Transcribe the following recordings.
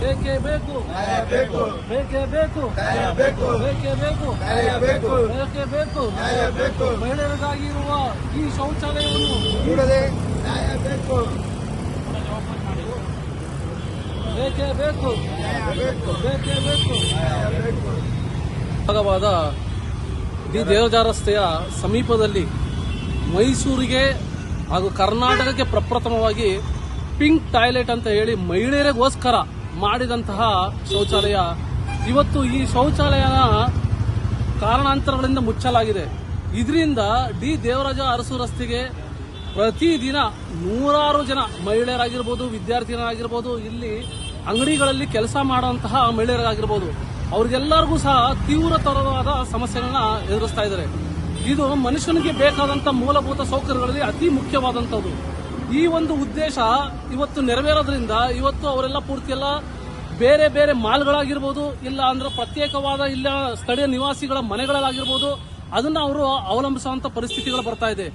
ಬೇಕೇ ಬೇಕು ಬೇಕು ಬೇಕೇ ಬೇಕು ಬೇಕು ಬೇಕೇ ಬೇಕು ಬೇಕು ಬೇಕೇ ಬೇಕು ಬೇಕು ಮಹಿಳೆಯರಿಗಾಗಿರುವ ಈ ಶೌಚಾಲಯವನ್ನು ಕೂಡಲೇ ನ್ಯಾಯ ಬೇಕು ಬೇಕೇ ಬೇಕು ಬೇಕು ಬೇಕೇ ಭಾಗವಾದ ದಿ ದೇವಜಾ ರಸ್ತೆಯ ಸಮೀಪದಲ್ಲಿ ಮೈಸೂರಿಗೆ ಹಾಗೂ ಕರ್ನಾಟಕಕ್ಕೆ ಪ್ರಪ್ರಥಮವಾಗಿ ಪಿಂಕ್ ಟಾಯ್ಲೆಟ್ ಅಂತ ಹೇಳಿ ಮಹಿಳೆಯರಿಗೋಸ್ಕರ ಮಾಡಿದಂತಹ ಶೌಚಾಲಯ. ಇವತ್ತು ಈ ಶೌಚಾಲಯನ ಕಾರಣಾಂತರಗಳಿಂದ ಮುಚ್ಚಲಾಗಿದೆ. ಇದರಿಂದ ಡಿ ದೇವರಾಜ ಅರಸು ರಸ್ತೆಗೆ ಪ್ರತಿದಿನ ನೂರಾರು ಜನ ಮಹಿಳೆಯರಾಗಿರ್ಬೋದು ವಿದ್ಯಾರ್ಥಿಗಳಾಗಿರ್ಬೋದು ಇಲ್ಲಿ ಅಂಗಡಿಗಳಲ್ಲಿ ಕೆಲಸ ಮಾಡುವಂತಹ ಮಹಿಳೆಯರಾಗಿರ್ಬೋದು. ಅವ್ರಿಗೆಲ್ಲರಿಗೂ ಸಹ ತೀವ್ರತರವಾದ ಸಮಸ್ಯೆಗಳನ್ನ ಎದುರಿಸ್ತಾ ಇದ್ದಾರೆ. ಇದು ಮನುಷ್ಯನಿಗೆ ಬೇಕಾದಂತ ಮೂಲಭೂತ ಸೌಕರ್ಯಗಳಲ್ಲಿ ಅತಿ ಮುಖ್ಯವಾದಂಥದ್ದು ಈ ಒಂದು ಉದ್ದೇಶ ಇವತ್ತು ನೆರವೇರೋದ್ರಿಂದ ಇವತ್ತು ಅವರೆಲ್ಲ ಪೂರ್ತಿ ಎಲ್ಲ ಬೇರೆ ಬೇರೆ ಮಾಲ್ಗಳಾಗಿರ್ಬೋದು, ಇಲ್ಲ ಅಂದ್ರೆ ಪ್ರತ್ಯೇಕವಾದ ಇಲ್ಲ ಸ್ಥಳೀಯ ನಿವಾಸಿಗಳ ಮನೆಗಳಲ್ಲಾಗಿರ್ಬೋದು, ಅದನ್ನ ಅವರು ಅವಲಂಬಿಸುವಂತ ಪರಿಸ್ಥಿತಿಗಳು ಬರ್ತಾ ಇದೆ.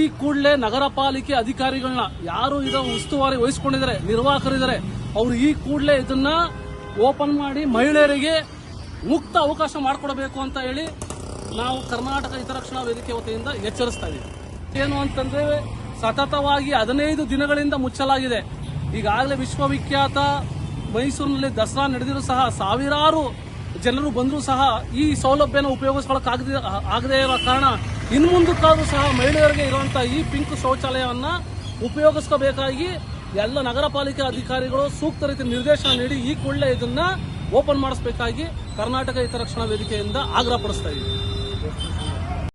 ಈ ಕೂಡಲೇ ನಗರ ಪಾಲಿಕೆ ಅಧಿಕಾರಿಗಳನ್ನ ಯಾರು ಇದರ ಉಸ್ತುವಾರಿ ವಹಿಸಿಕೊಂಡಿದ್ದಾರೆ, ನಿರ್ವಾಹಕರಿದ್ದಾರೆ, ಅವರು ಈ ಕೂಡಲೇ ಇದನ್ನ ಓಪನ್ ಮಾಡಿ ಮಹಿಳೆಯರಿಗೆ ಮುಕ್ತ ಅವಕಾಶ ಮಾಡಿಕೊಡಬೇಕು ಅಂತ ಹೇಳಿ ನಾವು ಕರ್ನಾಟಕ ಹಿತರಕ್ಷಣಾ ವೇದಿಕೆ ವತಿಯಿಂದ ಎಚ್ಚರಿಸ್ತಾ ಇದ್ದೀವಿ ಏನು ಅಂತಂದ್ರೆ ಸತತವಾಗಿ ಹದಿನೈದು ದಿನಗಳಿಂದ ಮುಚ್ಚಲಾಗಿದೆ. ಈಗಾಗಲೇ ವಿಶ್ವವಿಖ್ಯಾತ ಮೈಸೂರಿನಲ್ಲಿ ದಸರಾ ನಡೆದಿರೂ ಸಹ ಸಾವಿರಾರು ಜನರು ಬಂದರೂ ಸಹ ಈ ಸೌಲಭ್ಯನ ಉಪಯೋಗಿಸ್ಕೊಳ್ಳೋಕ್ಕಾಗದೆ ಆಗದೇ ಇರೋ ಕಾರಣ ಇನ್ನು ಮುಂದಕ್ಕಾದರೂ ಸಹ ಮಹಿಳೆಯರಿಗೆ ಇರುವಂಥ ಈ ಪಿಂಕ್ ಶೌಚಾಲಯವನ್ನು ಉಪಯೋಗಿಸ್ಕೋಬೇಕಾಗಿ ಎಲ್ಲ ನಗರ ಪಾಲಿಕೆ ಅಧಿಕಾರಿಗಳು ಸೂಕ್ತ ರೀತಿ ನಿರ್ದೇಶನ ನೀಡಿ ಈ ಕೂಡಲೇ ಇದನ್ನು ಓಪನ್ ಮಾಡಿಸಬೇಕಾಗಿ ಕರ್ನಾಟಕ ಹಿತರಕ್ಷಣಾ ವೇದಿಕೆಯಿಂದ ಆಗ್ರಹಪಡಿಸ್ತಾ ಇದ್ದೀವಿ.